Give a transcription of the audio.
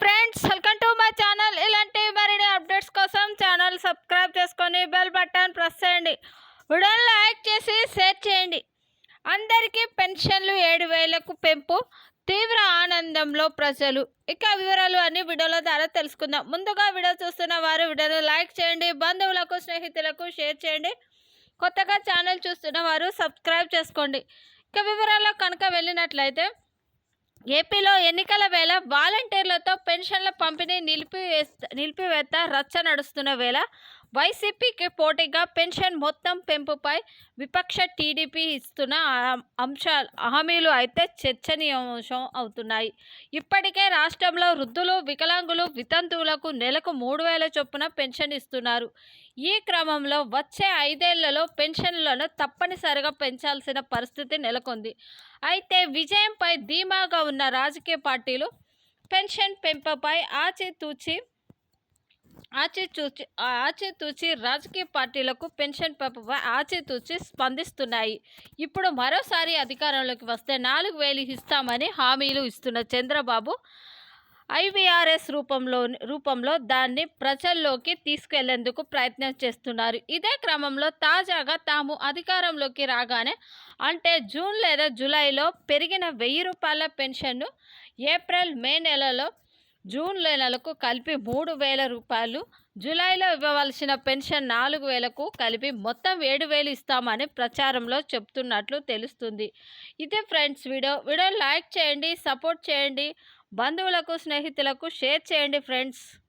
Friends welcome to my channel ఇలాంటి మరిన్ని updates కోసం ఛానల్ సబ్స్క్రైబ్ చేసుకొని బెల్ బటన్ ప్రెస్ చేయండి. వీడియోని లైక్ చేసి షేర్ చేయండి. అందరికీ పెన్షన్లు ఏడు వేలకు పెంపు తీవ్ర ఆనందంలో ప్రజలు. ఇక వివరాలు అన్ని వీడియోల ద్వారా తెలుసుకుందాం. ముందుగా వీడియో చూస్తున్న వారు వీడియోను లైక్ చేయండి. బంధువులకు స్నేహితులకు షేర్ చేయండి. కొత్తగా ఛానల్ చూస్తున్న వారు సబ్స్క్రైబ్ చేసుకోండి. ఇక వివరాల్లో కనుక వెళ్ళినట్లయితే ఏపీలో ఎన్నికల వేళ వాలంటీర్లతో పెన్ పెన్షన్ల పంపిణీ నిలిపివే నిలిపివేత రచ్చ నడుస్తున్న వేళ వైసీపీకి పోటీగా పెన్షన్ మొత్తం పెంపుపై విపక్ష టీడీపీ ఇస్తున్న అంశాలు హామీలు అయితే చర్చనీయాంశం అవుతున్నాయి. ఇప్పటికే రాష్ట్రంలో వృద్ధులు వికలాంగులు వితంతువులకు నెలకు మూడు వేల చొప్పున పెన్షన్ ఇస్తున్నారు. ఈ క్రమంలో వచ్చే ఐదేళ్ళలో పెన్షన్లను తప్పనిసరిగా పెంచాల్సిన పరిస్థితి నెలకొంది. అయితే విజయంపై ధీమాగా ఉన్న రాజకీయ పార్టీలు పెన్షన్ పెంపుపై ఆచితూచి ఆచితూచి ఆచితూచి రాజకీయ పార్టీలకు పెన్షన్ పెంపపై ఆచితూచి స్పందిస్తున్నాయి. ఇప్పుడు మరోసారి అధికారంలోకి వస్తే నాలుగు వేలు ఇస్తామని హామీలు ఇస్తున్న చంద్రబాబు ఐవీఆర్ఎస్ రూపంలో రూపంలో దాన్ని ప్రజల్లోకి తీసుకెళ్ళేందుకు ప్రయత్నం చేస్తున్నారు. ఇదే క్రమంలో తాజాగా తాము అధికారంలోకి రాగానే అంటే జూన్ లేదా జూలైలో పెరిగిన వెయ్యి రూపాయల పెన్షన్ను ఏప్రిల్ మే నెలలో జూన్ నెలకు కలిపి మూడు వేల రూపాయలు జూలైలో ఇవ్వవలసిన పెన్షన్ నాలుగు వేలకు కలిపి మొత్తం ఏడు వేలు ఇస్తామని ప్రచారంలో చెప్తున్నట్లు తెలుస్తుంది. ఇదే ఫ్రెండ్స్ వీడియో. వీడియో లైక్ చేయండి సపోర్ట్ చేయండి. బంధువులకు స్నేహితులకు షేర్ చేయండి ఫ్రెండ్స్.